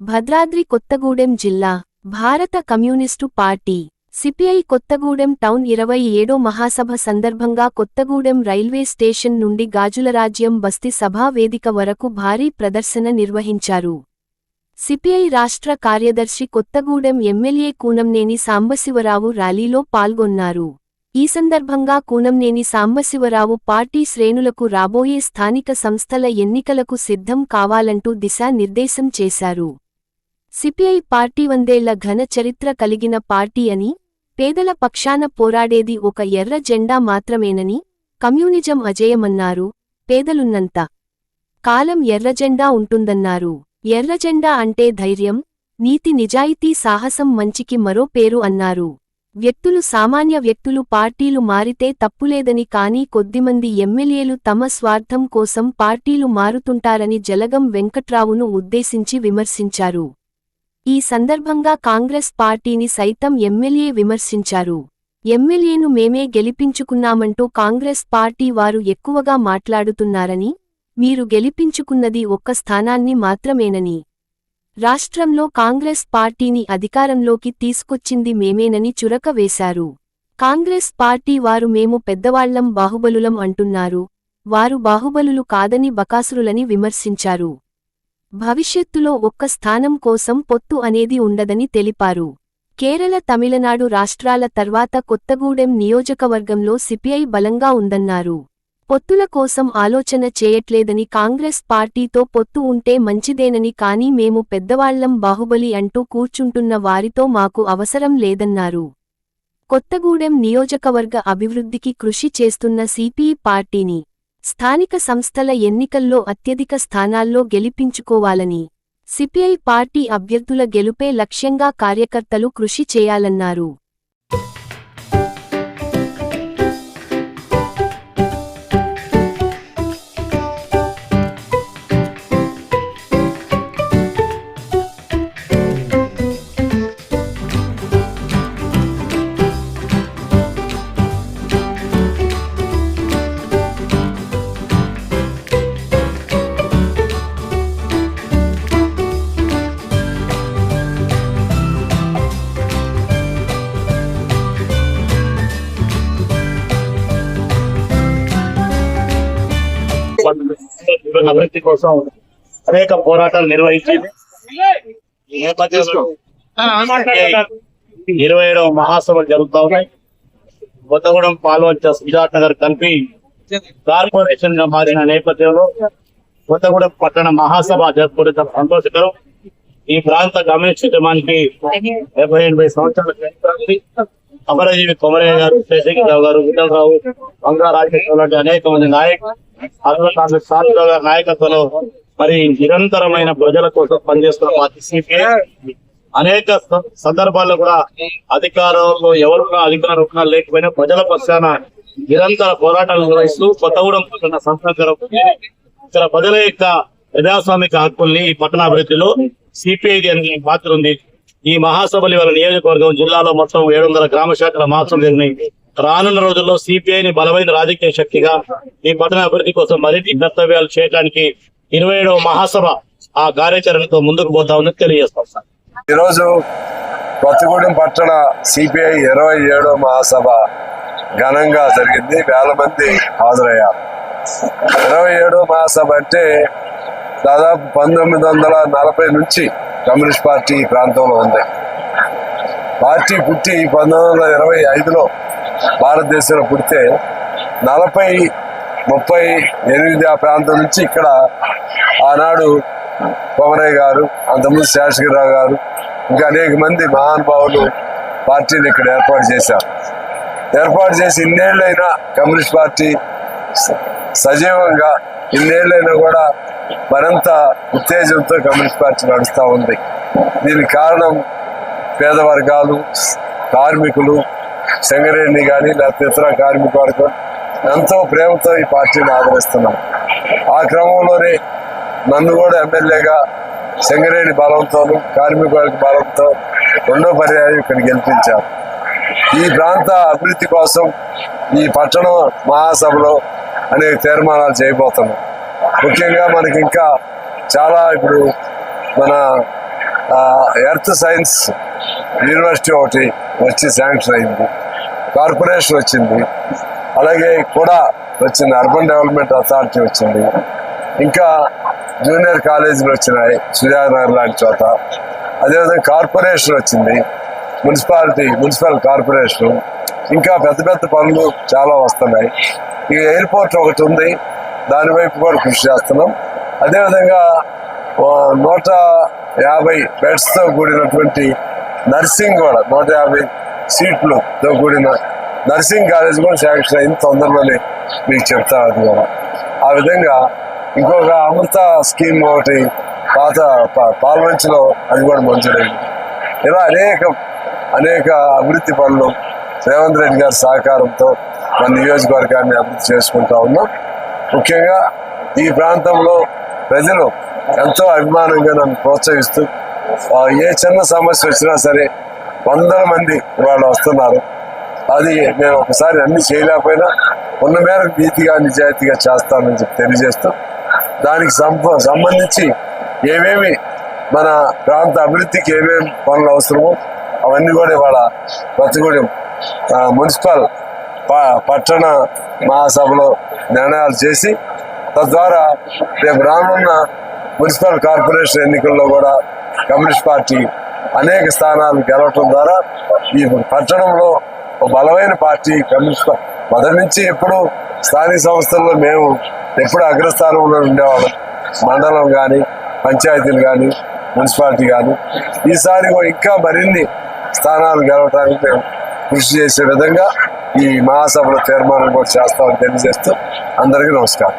భద్రాద్రి కొత్తగూడెం జిల్లా భారత communist party CPI Kothagudem town ఇరవై ఏడో మహాసభ సందర్భంగా కొత్తగూడెం రైల్వే స్టేషన్ నుండి గాజులరాజ్యం బస్తీ సభా వేదిక వరకు భారీ ప్రదర్శన నిర్వహించారు. సిపిఐ రాష్ట్ర కార్యదర్శి కొత్తగూడెం ఎమ్మెల్యే కూనంనేని సాంబశివరావు ర్యాలీలో పాల్గొన్నారు. ఈ సందర్భంగా కూనంనేని సాంబశివరావు పార్టీ శ్రేణులకు రాబోయే స్థానిక సంస్థల ఎన్నికలకు సిద్ధం కావాలంటూ దిశానిర్దేశం చేశారు. సిపిఐ పార్టీ వందేళ్ళ ఘన చరిత్ర కలిగిన పార్టీ అని పేదల పక్షాన పోరాడేది ఒక ఎర్ర జెండా మాత్రమేనని కమ్యూనిజం అజేయమన్నారు. పేదలున్నంత కాలం ఎర్రజెండా ఉంటుందన్నారు. ఎర్రజెండా అంటే ధైర్యం నీతి నిజాయితీ సాహసం మంచికి మరో పేరు అన్నారు. వ్యక్తులు సామాన్య వ్యక్తులు పార్టీలు మారితే తప్పులేదని కానీ కొద్దిమంది ఎమ్మెల్యేలు తమ స్వార్థం కోసం పార్టీలు మారుతుంటారని జలగం వెంకట్రావును ఉద్దేశించి విమర్శించారు. ఈ సందర్భంగా కాంగ్రెస్ పార్టీని సైతం ఎమ్మెల్యే విమర్శించారు. ఎమ్మెల్యేను మేమే గెలిపించుకున్నామంటూ కాంగ్రెస్ పార్టీ వారు ఎక్కువగా మాట్లాడుతున్నారని మీరు గెలిపించుకున్నది ఒక్క స్థానాన్ని మాత్రమేనని. రాష్ట్రంలో కాంగ్రెస్ పార్టీని అధికారంలోకి తీసుకొచ్చింది మేమేనని చురక వేశారు. కాంగ్రెస్ పార్టీ వారు మేము పెద్దవాళ్ళం బాహుబలులం అంటున్నారు. వారు బాహుబలులు కాదని బకాసురులని విమర్శించారు. భవిష్యత్తులో ఒక్క స్థానం కోసం పొత్తు అనేది ఉండదని తెలిపారు. కేరళ తమిళనాడు రాష్ట్రాల తర్వాత కొత్తగూడెం నియోజకవర్గంలో సిపిఐ బలంగా ఉందన్నారు. పొత్తుల కోసం ఆలోచన చేయట్లేదని కాంగ్రెస్ పార్టీతో పొత్తు ఉంటే మంచిదేనని కానీ మేము పెద్దవాళ్ళం బాహుబలి అంటూ కూర్చుంటున్న వారితో మాకు అవసరం లేదన్నారు. కొత్తగూడెం నియోజకవర్గ అభివృద్ధికి కృషి చేస్తున్న సిపిఐ పార్టీని స్థానిక సంస్థల ఎన్నికల్లో అత్యధిక స్థానాల్లో గెలిపించుకోవాలని సిపిఐ పార్టీ అభ్యర్థుల గెలుపే లక్ష్యంగా కార్యకర్తలు కృషి చేయాలన్నారు. అభివృద్ధి కోసం అనేక పోరాటాలు నిర్వహించింది. ఈ నేపథ్యంలో ఇరవై ఏడవ మహాసభలు జరుగుతా ఉన్నాయి. కొత్తగూడెం పాల్వంచ సుజాత్ నగర్ కలిపి కార్పొరేషన్గా మారిన నేపథ్యంలో కొత్తగూడెం పట్టణ మహాసభ జరుపుకోవడం సంతోషకరం. ఈ ప్రాంత ఉద్యమానికి డెబ్బై ఎనభై సంవత్సరాల. అమరజీవి కొమరయ్య గారు శేషగిరిరావు గారు విఠలరావు వంగా రాజేశ్వర లాంటి అనేక మంది నాయకులు అందులో గారి నాయకత్వంలో మరి నిరంతరమైన ప్రజల కోసం పనిచేస్తున్న పార్టీ సిపిఐ అనేక సందర్భాల్లో కూడా అధికారంలో ఎవరున్నా అధికారం ఉన్నా లేకపోయినా ప్రజల పక్షాన నిరంతర పోరాటాలు నిర్వహిస్తూ కొత్తగూడెం పట్టణ సంస్థానం ఇక్కడ ప్రజల యొక్క ప్రజాస్వామిక హక్కుల్ని ఈ పట్టణాభివృద్ధిలో సిపిఐ పాత్ర ఉంది. ఈ మహాసభలు ఇవాళ నియోజకవర్గం జిల్లాలో మొత్తం ఏడు వందల గ్రామ శాఖల మహాసభలు జరిగినాయి రానున్న రోజుల్లో సిపిఐని బలమైన రాజకీయ శక్తిగా ఈ పట్టణ అభివృద్ధి కోసం మరిన్ని కర్తవ్యాలు చేయడానికి ఇరవై ఏడవ మహాసభ ఆ కార్యాచరణతో ముందుకు పోతామని తెలియజేస్తాం సార్. ఈరోజు కొత్తగూడెం పట్టణ సిపిఐ ఇరవై ఏడో మహాసభ ఘనంగా జరిగింది. వేల మంది హాజరయ్యారు. ఇరవై ఏడో మహాసభ అంటే దాదాపు పంతొమ్మిది వందల నలభై నుంచి కమ్యూనిస్ట్ పార్టీ ఈ ప్రాంతంలో ఉంది. పార్టీ పుట్టి పంతొమ్మిది వందల ఇరవై ఐదులో భారతదేశంలో పుడితే నలభై ముప్పై ఎనిమిది ఆ ప్రాంతం నుంచి ఇక్కడ ఆనాడు పవనయ్య గారు అంతకుముందు శేషగిరిరావు గారు ఇంకా అనేక మంది మహానుభావులు పార్టీని ఇక్కడ ఏర్పాటు చేశారు. ఏర్పాటు చేసి ఇన్నేళ్ళైనా కమ్యూనిస్ట్ పార్టీ స- సజీవంగా ఇన్నేళ్ళైనా కూడా మరింత ఉత్తేజంతో కమ్యూనిస్ట్ పార్టీ నడుస్తూ ఉంది. దీనికి కారణం పేద వర్గాలు కార్మికులు సంగరేణి కానీ లేకపోతే ఇతర కార్మిక వర్గం ఎంతో ప్రేమతో ఈ పార్టీని ఆదరిస్తున్నాం ఆ క్రమంలోనే నన్ను కూడా ఎమ్మెల్యేగా సంగరేణి బలంతోనూ కార్మిక వర్గ బలంతో రెండో పర్యాయం ఇక్కడ గెలిపించారు. ఈ ప్రాంత అభివృద్ధి కోసం ఈ పట్టణ మహాసభలో అనేక తీర్మానాలు చేయబోతున్నాం. ముఖ్యంగా మనకి ఇంకా చాలా ఇప్పుడు మన ఎర్త్ సైన్స్ యూనివర్సిటీ ఒకటి వచ్చి శాంక్షన్ అయింది. కార్పొరేషన్ వచ్చింది. అలాగే కూడా వచ్చింది. అర్బన్ డెవలప్మెంట్ అథారిటీ వచ్చింది. ఇంకా జూనియర్ కాలేజీలు వచ్చినాయి. సుజానగర్ లాంటి చోట. అదేవిధంగా కార్పొరేషన్ వచ్చింది. మున్సిపాలిటీ మున్సిపల్ కార్పొరేషన్ ఇంకా పెద్ద పెద్ద పనులు చాలా వస్తున్నాయి. ఈ ఎయిర్పోర్ట్ ఒకటి ఉంది దాని వైపు కూడా కృషి చేస్తున్నాం. అదేవిధంగా నూట యాభై బెడ్స్తో కూడినటువంటి నర్సింగ్ కూడా నూట యాభై సీట్లతో కూడిన నర్సింగ్ కాలేజ్ కూడా శాంక్షన్ అయింది. తొందరలోనే మీకు చెప్తాను అది కూడా ఆ విధంగా ఇంకొక అమృత స్కీమ్ ఒకటి పాత పా- పాల్వంచిలో అది కూడా మంజూరైంది. ఇలా అనేక అనేక అభివృద్ధి పనులు రేవంత్ రెడ్డి గారి సహకారంతో మన నియోజకవర్గాన్ని అభివృద్ధి చేసుకుంటా ఉన్నాం. ముఖ్యంగా ఈ ప్రాంతంలో ప్రజలు ఎంతో అభిమానంగా నన్ను ప్రోత్సహిస్తూ ఏ చిన్న సమస్య వచ్చినా సరే వందల మంది వాళ్ళు వస్తున్నారు. అది నేను ఒకసారి అన్ని చేయలేకపోయినా ఉన్న మేరకు నీతిగా నిజాయితీగా చేస్తానని చెప్పి తెలియజేస్తూ దానికి సంబంధించి ఏమేమి మన ప్రాంత అభివృద్ధికి ఏమేమి పనులు అవసరమో అవన్నీ కూడా ఇవాళ బతిగూడెం మున్సిపల్ ప- పట్టణ మహాసభలో నిర్ణయాలు చేసి తద్వారా రేపు రానున్న మున్సిపల్ కార్పొరేషన్ ఎన్నికల్లో కూడా కమ్యూనిస్ట్ పార్టీ అనేక స్థానాలు గెలవటం ద్వారా ఈ పట్టణంలో ఒక బలమైన పార్టీ కమ్యూనిస్ట్ మొదటి నుంచి ఎప్పుడు స్థానిక సంస్థల్లో మేము ఎప్పుడు అగ్రస్థానంలో ఉండేవాళ్ళం. మండలం కానీ పంచాయతీలు కానీ మున్సిపాలిటీ కానీ. ఈసారి ఇంకా మరిన్ని స్థానాలు గెలవడానికి మేము కృషి చేసే విధంగా ఈ మహాసభలో తీర్మానం కూడా చేస్తామని తెలియజేస్తూ అందరికీ నమస్కారం.